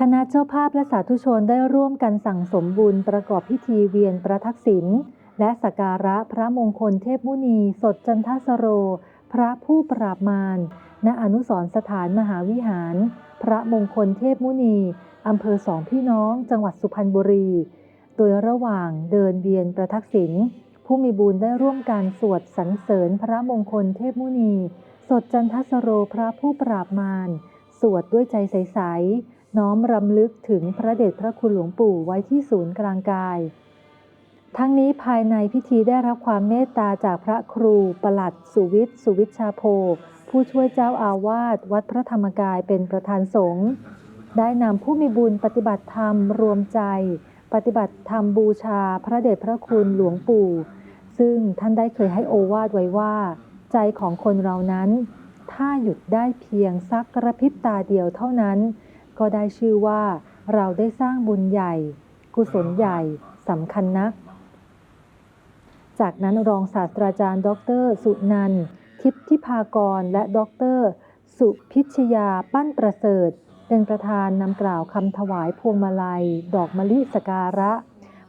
คณะเจ้าภาพและสาธุชนได้ร่วมกันสั่งสมบุญประกอบพิธีเวียนประทักษิณและสักการะพระมงคลเทพมุนี สดจันทสโร พระผู้ปราบมารณอนุสรสถานมหาวิหาร พระมงคลเทพมุนีอำเภอสองพี่น้อง จังหวัดสุพรรณบุรี โดยระหว่างเดินเวียนประทักษิณผู้มีบุญได้ร่วมกันสวดสรรเสริญพระมงคลเทพมุนี สดจันทสโรพระผู้ปราบมาร สวดด้วยใจใส น้อมรำลึกถึงพระเดชพระคุณหลวงปู่ไว้ที่ศูนย์กลางกาย ทั้งนี้ภายในพิธีได้รับความเมตตาจากพระครูประหลัดสุวิทย์สุวิชชาโพ ผู้ช่วยเจ้าอาวาสวัดพระธรรมกายเป็นประธานสงฆ์ได้นำผู้มีบุญปฏิบัติธรรมรวมใจ ปฏิบัติธรรมบูชาพระเดชพระคุณหลวงปู่ ซึ่งท่านได้เคยให้โอวาทไว้ว่า ใจของคนเรานั้น ถ้าหยุดได้เพียงสักกระพริบตาเดียวเท่านั้น ก็ได้ชื่อว่าเราได้สร้างบุญใหญ่ กุศลใหญ่สำคัญนัก จากนั้นรองศาสตราจารย์ ดร สุนันท์ทิพย์ทิพากร และดร สุพิชยาปั้นประเสริฐ เป็นประธานนำกล่าวคำถวายพวงมาลัย ดอกมะลิสการะ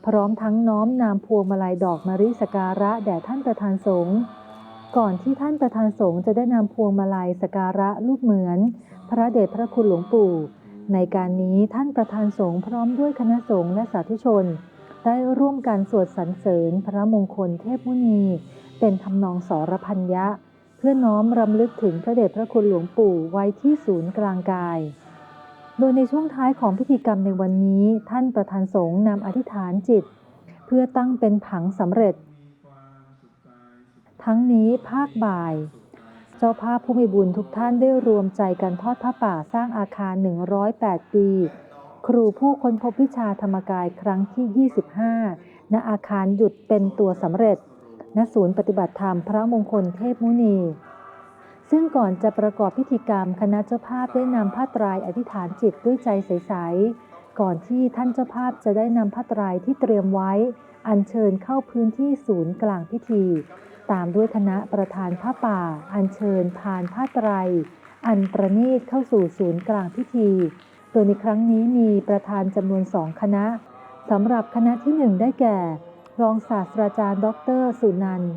พร้อมทั้งน้อมนำพวงมาลัยดอกมะลิสการะแด่ท่านประธานสงฆ์ก่อนที่ท่านประธานสงฆ์จะได้นำพวงมาลัยสการะรูปเหมือน พระเดชพระคุณหลวงปู่ ในการนี้ท่านประธานสงฆ์พร้อมด้วยคณะสงฆ์และสาธุชน ได้ร่วมกันสวดสรรเสริญพระมงคลเทพมุนี เป็นทำนองสรพัญญะ เพื่อน้อมรำลึกถึงพระเดชพระคุณหลวงปู่ไว้ที่ศูนย์กลางกาย โดยในช่วงท้ายของพิธีกรรมในวันนี้ ท่านประธานสงฆ์นำอธิษฐานจิต เพื่อตั้งเป็นผังสำเร็จ ทั้งนี้ภาคบ่าย เจ้าภาพผู้มีบุญทุกท่านได้รวมใจกันทอดผ้าป่าสร้างอาคาร 108 ปี ครูผู้ค้นพบวิชาธรรมกายครั้งที่ 25 ณ อาคารหยุดเป็นตัวสำเร็จ ณ ศูนย์ปฏิบัติธรรมพระมงคลเทพมุนี ซึ่งก่อนจะประกอบพิธีกรรมคณะเจ้าภาพได้นำผ้าตรายอธิษฐานจิตด้วยใจใส ๆ ก่อนที่ท่านเจ้าภาพจะได้นำผ้าตรายที่เตรียมไว้ อัญเชิญเข้าพื้นที่ศูนย์กลางพิธี ตามด้วยคณะประธานผ้าป่า อัญเชิญพานผ้าไตร อันประณีตเข้าสู่ศูนย์กลางพิธี โดยในครั้งนี้มีประธานจำนวนสองคณะสำหรับคณะที่หนึ่งได้แก่ รองศาสตราจารย์ ดร สุนันท์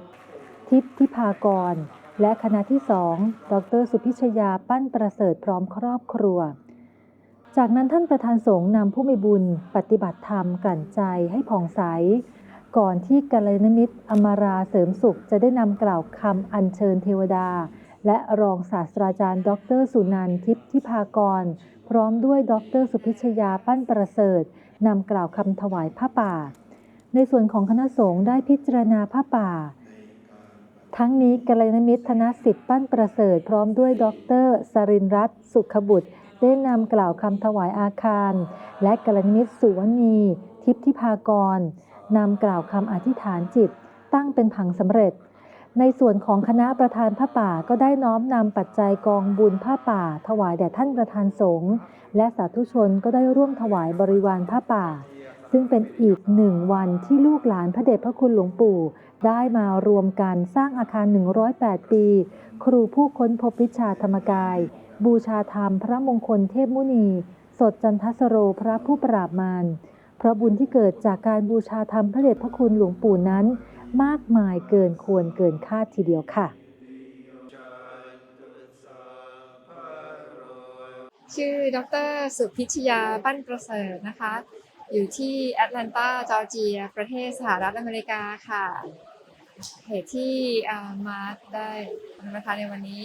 ทิพย์ทิพากร และคณะที่สอง ดร สุพิชยาปั้นประเสริฐพร้อมครอบครัว จากนั้นท่านประธานสงฆ์นำผู้มีบุญ ปฏิบัติธรรมกลั่นใจให้ผ่องใส ก่อนที่กัลยาณมิตรอมราเสริมสุขจะได้นำกล่าวคำอัญเชิญเทวดา และรองศาสตราจารย์ ดรสุนันท์ทิพย์ทิพากร พร้อมด้วยดรสุพิชยาปั้นประเสริฐนำกล่าวคำถวายผ้าป่า ในส่วนของคณะสงฆ์ได้พิจารณาผ้าป่า ทั้งนี้กัลยาณมิตรธนสิทธิ์ปั้นประเสริฐ พร้อมด้วยดรสรินรัตน์สุขบุตรได้นำกล่าวคำถวายอาคาร และกัลยาณมิตรสุวรรณีทิพย์ทิพากร นำกล่าวคำอธิษฐานจิตตั้งเป็นผังสำเร็จ ในส่วนของคณะประธานผ้าป่าก็ได้น้อมนำปัจจัยกองบุญผ้าป่า ถวายแด่ท่านประธานสงฆ์และสาธุชนก็ได้ร่วมถวายบริวารผ้าป่า ซึ่งเป็นอีกหนึ่งวันที่ลูกหลานพระเดชพระคุณหลวงปู่ ได้มารวมกันสร้างอาคาร 108 ปี ครูผู้ค้นพบวิชาธรรมกาย บูชาธรรมพระมงคลเทพมุนี สดจันทสโรพระผู้ปราบมาร เพราะบุญที่เกิดจากการบูชาธรรมพระเดชพระคุณหลวงปู่นั้น มากมายเกินควรเกินคาดทีเดียวค่ะ ชื่อดรสุพิชยาปั้นประเสริฐนะคะ อยู่ที่แอตแลนตาจอร์เจีย ประเทศสหรัฐอเมริกาค่ะเหตุที่มาได้นะคะในวันนี้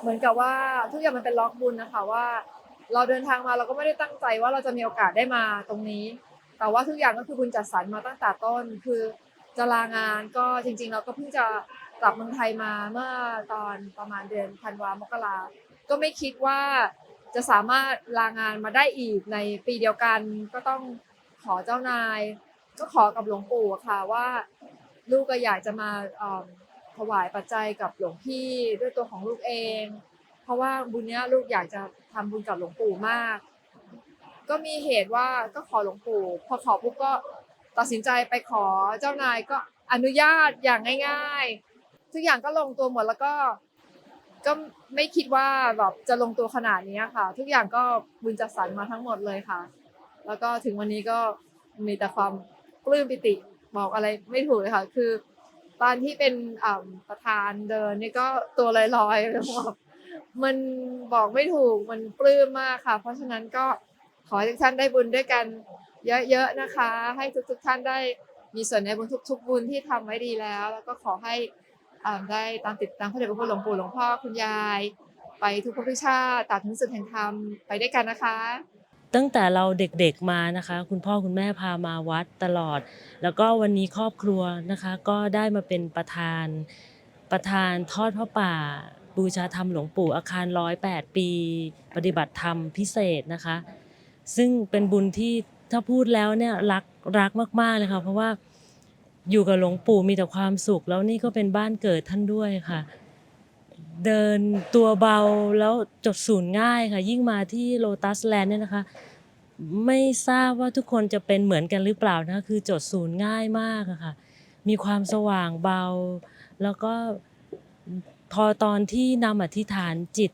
เหมือนกับว่าทุกอย่างมันเป็นล็อกบุญนะคะว่า เราเดินทางมาเราก็ไม่ได้ตั้งใจว่าเราจะมีโอกาสได้มาตรงนี้ แต่ว่าทุกอย่างก็คือบุญจัดสรรมาตั้งแต่ต้น คือจะลางานก็จริงๆเราก็เพิ่งจะกลับเมืองไทยมาเมื่อตอนประมาณเดือนธันวามกราก็ไม่คิดว่าจะสามารถลางานมาได้อีกในปีเดียวกันก็ต้องขอเจ้านาย ก็ขอกับหลวงปู่ค่ะว่า ลูกก็อยากจะมาเอิ่มถวายปัจจัยกับหลวงพี่ด้วยตัวของลูกเอง เพราะว่าบุญเนี้ยลูกอยากจะทำบุญกับหลวงปู่มาก ก็มีเหตุว่าก็ขอหลวงปู่พอขอปุ๊บก็ตัดสินใจไปขอเจ้านายก็อนุญาตอย่างง่ายๆทุกอย่างก็ลงตัวหมดแล้วก็ ก็ไม่คิดว่าแบบจะลงตัวขนาดนี้ค่ะ ทุกอย่างก็บุญจัดสรรมาทั้งหมดเลยค่ะ แล้วก็ถึงวันนี้ก็มีแต่ความปลื้มปิติบอกอะไรไม่ถูกเลยค่ะคือ ตอนที่เป็นประธานเดินนี่ก็ตัวลอยๆแล้วมันบอกไม่ถูกมันปลื้มมากค่ะ เพราะฉะนั้นก็ ขอให้ทุกท่านได้บุญด้วยกันเยอะๆนะคะ ให้ทุกๆท่านได้มีส่วนในบุญทุก ๆ บุญที่ทำไว้ดีแล้ว แล้วก็ขอให้อ่าได้ตามติดตามพระเดชพระคุณหลวงปู่หลวงพ่อคุณยาย ไปทุกภพทุกชาติตราบถึงสุดแห่งธรรมไปด้วยกันนะคะ ตั้งแต่เราเด็กๆมานะคะ คุณพ่อคุณแม่พามาวัดตลอด แล้วก็วันนี้ครอบครัวนะคะ ก็ได้มาเป็นประธานประธานทอดพระป่า บูชาธรรมหลวงปู่อาคารร้อยแปดปี ปฏิบัติธรรมพิเศษนะคะ ซึ่งเป็นบุญที่ถ้าพูดแล้วเนี่ยรักรักมากๆเลยค่ะเพราะว่าอยู่กับหลวงปู่มีแต่ความสุข แล้วนี่ก็เป็นบ้านเกิดท่านด้วยค่ะ เดินตัวเบาแล้วจดศูนย์ง่ายค่ะ ยิ่งมาที่โลตัสแลนด์เนี่ยนะคะ ไม่ทราบว่าทุกคนจะเป็นเหมือนกันหรือเปล่านะคะคือจดศูนย์ง่ายมากอะค่ะ มีความสว่างเบา แล้วก็พอตอนที่นำอธิษฐานจิต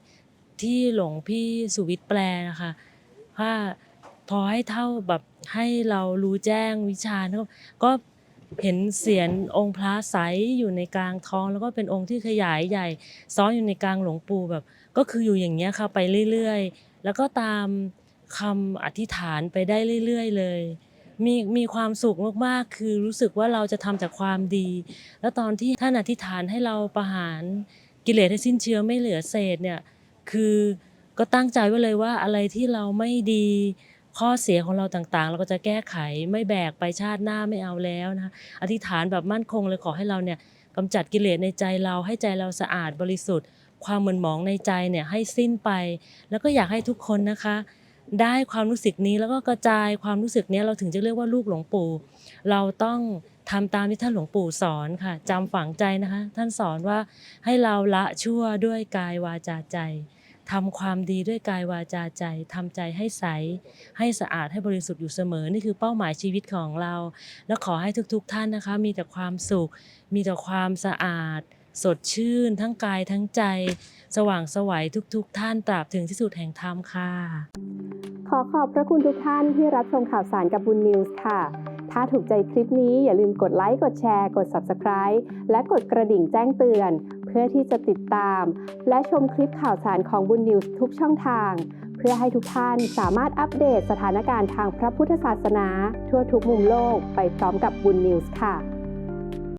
ที่หลวงพี่สุวิทย์แปลนะคะ ว่าพอให้เท่าแบบให้เรารู้แจ้งวิชาแล้วก็เห็นเสียนองค์พระใสอยู่ในกลางท้อง แล้วก็เป็นองค์ที่ขยายใหญ่ ซ้อนอยู่ในกลางหลวงปู่แบบ ก็คืออยู่อย่างเงี้ยค่ะไปเรื่อยๆ แล้วก็ตามคำอธิษฐานไปได้เรื่อยๆ เลย มีมีความสุขมากๆ คือรู้สึกว่าเราจะทำจากความดี แล้วตอนที่ท่านอธิษฐานให้เราประหารกิเลสให้สิ้นเชื้อไม่เหลือเศษเนี่ยคือ ก็ตั้งใจไว้เลยว่าอะไรที่เราไม่ดีข้อเสียของเราต่างๆ เราก็จะแก้ไขไม่แบกไปชาติหน้าไม่เอาแล้วนะคะอธิษฐานแบบมั่นคงเลยขอให้เราเนี่ยกำจัดกิเลสในใจเราให้ใจเราสะอาดบริสุทธิ์ ความหม่นหมองในใจเนี่ยให้สิ้นไป แล้วก็อยากให้ทุกคนนะคะ ได้ความรู้สึกนี้แล้วก็กระจายความรู้สึกนี้เราถึงจะเรียกว่าลูกหลวงปู่ เราต้องทำตามที่ท่านหลวงปู่สอนค่ะจำฝังใจนะคะ ท่านสอนว่าให้เราละชั่วด้วยกายวาจาใจ ทำความดีด้วยกายวาจาใจทำใจให้ใส ให้สะอาดให้บริสุทธิ์อยู่เสมอ นี่คือเป้าหมายชีวิตของเรา และขอให้ทุกๆท่านนะคะ มีแต่ความสุข มีแต่ความสะอาด สดชื่น ทั้งกายทั้งใจ สว่างสวัยทุกๆ ท่านตราบถึงที่สุดแห่งธรรมค่ะ ขอขอบพระคุณทุกท่านที่รับชมข่าวสารกับบุญนิวส์ค่ะถ้าถูกใจคลิปนี้อย่าลืมกดไลค์ กดแชร์ กด Subscribe และกดกระดิ่งแจ้งเตือน เพื่อที่จะติดตาม และชมคลิปข่าวสารของบุญนิวส์ทุกช่องทาง เพื่อให้ทุกท่านสามารถอัปเดตสถานการณ์ทางพระพุทธศาสนา ทั่วทุกมุมโลกไปพร้อมกับบุญนิวส์ค่ะ